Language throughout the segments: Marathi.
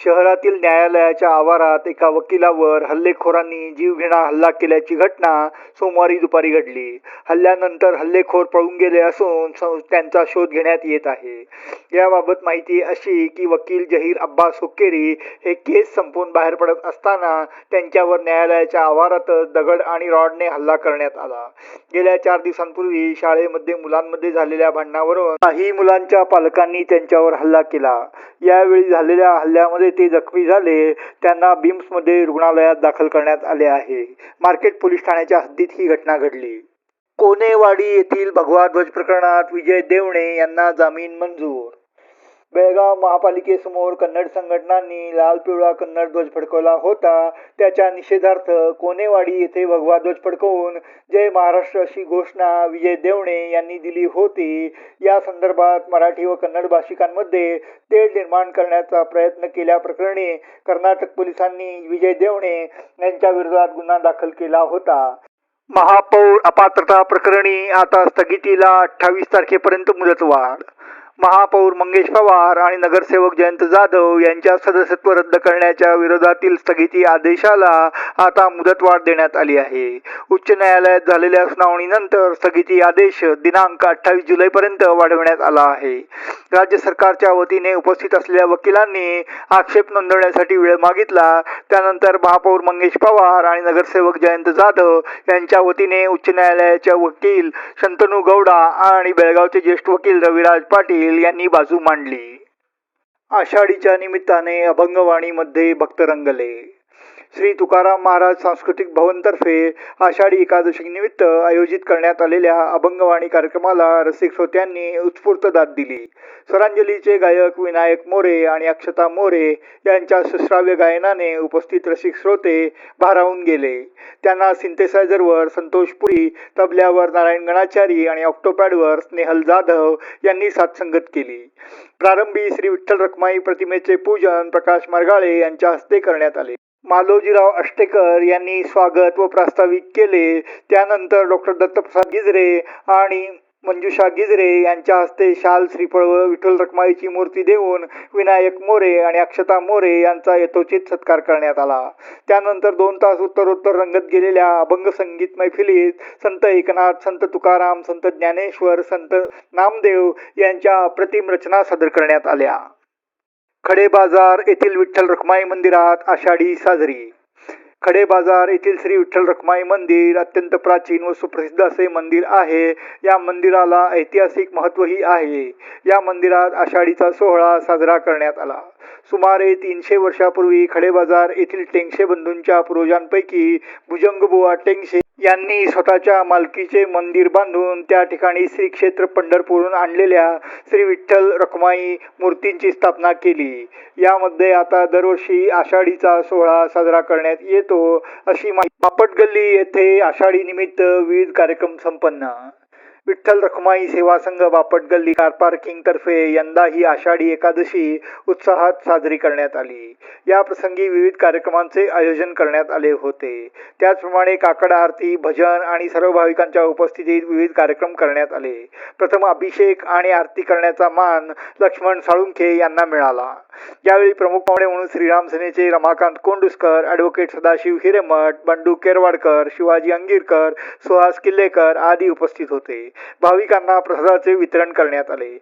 शहरातील न्यायालयाच्या आवारात एका वकिलावर हल्लेखोरांनी जीवघेणा हल्ला केल्याची घटना सोमवारी दुपारी घडली. हल्ल्यानंतर हल्लेखोर पळून गेले असून त्यांचा शोध घेण्यात येत आहे. याबाबत माहिती अशी की वकील जहीर अब्बास हुक्केरी हे केस संपवून बाहेर पडत असताना त्यांच्यावर न्यायालयाच्या आवारातच दगड आणि रॉडने हल्ला करण्यात आला. गेल्या चार दिवसांपूर्वी शाळेमध्ये मुलांमध्ये झालेल्या भांडणावरून काही मुलांच्या पालकांनी त्यांच्यावर हल्ला केला. यावेळी झालेल्या हल्ल्यामध्ये ते जखमी झाले त्यांना बिम्समध्ये रुग्णालयात दाखल करण्यात आले आहे. मार्केट पोलीस ठाण्याच्या हद्दीत ही घटना घडली. कोनेवाडी येथील भगवा ध्वज प्रकरणात विजय देवणे यांना जामीन मंजूर बेळगाव महापालिकेसमोर कन्नड संघटनांनी लाल पिवळा कन्नड ध्वज फडकवला होता. त्याच्या निषेधार्थ कोनेवाडी येथे भगवा ध्वज फडकवून जय महाराष्ट्र अशी घोषणा विजय देवणे यांनी दिली होती. या संदर्भात मराठी व कन्नड भाषिकांमध्ये तेढ निर्माण करण्याचा प्रयत्न केल्याप्रकरणी कर्नाटक पोलिसांनी विजय देवणे यांच्या विरोधात गुन्हा दाखल केला होता. महापौर अपात्रता प्रकरणी आता स्थगितीला अठ्ठावीस तारखेपर्यंत मुदतवाढ महापौर मंगेश पवार आणि नगरसेवक जयंत जाधव यांच्या सदस्यत्व रद्द करण्याच्या विरोधातील स्थगिती आदेशाला आता मुदतवाढ देण्यात आली आहे. उच्च न्यायालयात झालेल्या सुनावणीनंतर स्थगिती आदेश दिनांक अठ्ठावीस जुलैपर्यंत वाढवण्यात आला आहे. राज्य सरकारच्या वतीने उपस्थित असलेल्या वकिलांनी आक्षेप नोंदवण्यासाठी वेळ मागितला. त्यानंतर महापौर मंगेश पवार आणि नगरसेवक जयंत जाधव यांच्या वतीने उच्च न्यायालयाच्या वकील शंतनू गौडा आणि बेळगावचे ज्येष्ठ वकील रविराज पाटील यांनी बाजू मांडली. आषाढीच्या निमित्ताने अभंगवाणीमध्ये भक्त रंगले श्री तुकाराम महाराज सांस्कृतिक भवनतर्फे आषाढी एकादशी निमित्त आयोजित करण्यात आलेल्या अभंगवाणी कार्यक्रमाला रसिक श्रोत्यांनी उत्स्फूर्त दाद दिली. स्वरांजलीचे गायक विनायक मोरे आणि अक्षता मोरे यांच्या सुश्राव्य गायनाने उपस्थित रसिक श्रोते भारावून गेले. त्यांना सिंथेसायझरवर संतोष पुरी तबल्यावर नारायण गणाचारी आणि ऑक्टोपॅडवर स्नेहल जाधव यांनी साथसंगत केली. प्रारंभी श्री विठ्ठल रखमाई प्रतिमेचे पूजन प्रकाश मारगाळे यांच्या हस्ते करण्यात आले. मालोजीराव अष्टेकर यांनी स्वागत व प्रास्ताविक केले. त्यानंतर डॉक्टर दत्तप्रसाद गिजरे आणि मंजुषा गिजरे यांच्या हस्ते शाल श्रीफळ व विठ्ठल रखमाईची मूर्ती देऊन विनायक मोरे आणि अक्षता मोरे यांचा यथोचित सत्कार करण्यात आला. त्यानंतर दोन तास उत्तरोत्तर रंगत गेलेल्या अभंग संगीत मैफिलीत संत एकनाथ संत तुकाराम संत ज्ञानेश्वर संत नामदेव यांच्या अप्रतिम रचना सादर करण्यात आल्या. खडे बाजार येथील विठ्ठल रखमाई मंदिरात आषाढी साजरी. खडे बाजार येथील श्री विठ्ठल रखमाई मंदिर अत्यंत प्राचीन व सुप्रसिद्ध असे मंदिर आहे. या मंदिराला ऐतिहासिक महत्त्वही आहे. या मंदिरात आषाढीचा सोहळा साजरा करण्यात आला. सुमारे तीनशे वर्षापूर्वी खडेबाजार येथील टेंगशे बंधूंच्या पूर्वजांपैकी भुजंगबुवा टेंगशे यांनी स्वतःच्या मालकीचे मंदिर बांधून त्या ठिकाणी श्री क्षेत्र पंढरपूरून आणलेल्या श्री विठ्ठल रखमाई मूर्तींची स्थापना केली. यामध्ये आता दरवर्षी आषाढीचा सोहळा साजरा करण्यात येतो अशी माहिती बापट गल्ली येथे आषाढी निमित्त विविध कार्यक्रम संपन्न विठ्ठल रखुमाई सेवा संघ बापट गल्ली कार पार्किंग तर्फे यंदा ही आषाढी एकादशी उत्साहात साजरी करण्यात आली. या प्रसंगी विविध कार्यक्रमांचे आयोजन करण्यात आले होते. त्याचप्रमाणे काकड आरती भजन आणि सर्व भाविकांच्या उपस्थितीत विविध कार्यक्रम करण्यात आले. प्रथम अभिषेक आणि आरती करण्याचा मान लक्ष्मण साळुंखे यांना मिळाला. यावेळी प्रमुख पाहुणे म्हणून श्रीराम सेनेचे रमाकांत कोंडुसकर ॲडव्होकेट सदाशिव हिरेमठ बंडू केरवाडकर शिवाजी अंगीरकर सुहास किल्लेकर आदी उपस्थित होते. भाविकांना प्रसादाचे वितरण करण्यात आले.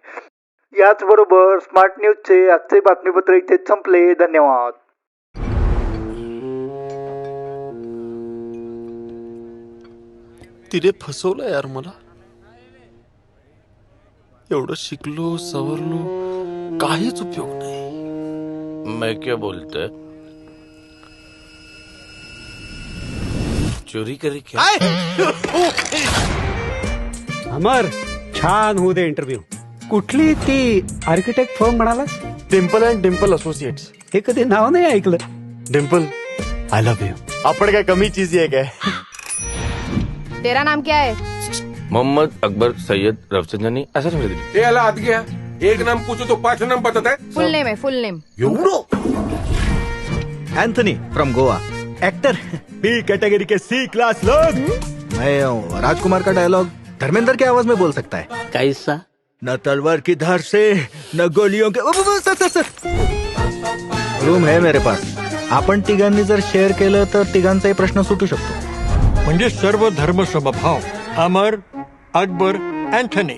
याचबरोबर स्मार्ट न्यूजचे आजचे बातमीपत्र इथे संपले. धन्यवाद. तिने फसवलं यार मला. एवढं शिकलो सवरलो काहीच उपयोग नाही. मैं क्या बोलते चोरी करी क्या? अमर छान होऊ दे इंटरव्ह्यू कुठली ती आर्किटेक्ट फर्म म्हणाला डिम्पल अँड डिम्पल असोसिएट्स हे कधी नाव नाही ऐकलं. डिम्पल आय लव्ह यू आपण काय कमी चीज आहे काय? तेरा नाम क्या है? मोहम्मद अकबर सैयद रफचंदानी असं ठेवलं दिली ये आला आत गया एक नाम पूछो तो पाँच नाम बताता है। फुल नेम है full name. Anthony from Goa. Actor. B category K C class लोग। मैं हूँ राजकुमार का डायलॉग। धर्मेंद्र की आवाज़ में बोल सकता है। कैसा? न तलवार की धार से न गोलियों के सर सर सर। रूम है मेरे पास। आपण तिघांनी जर शेअर केलं तर तिघांचाही प्रश्न सुटू शकतो. म्हणजे सर्व धर्म समभाव अमर अकबर अँथनी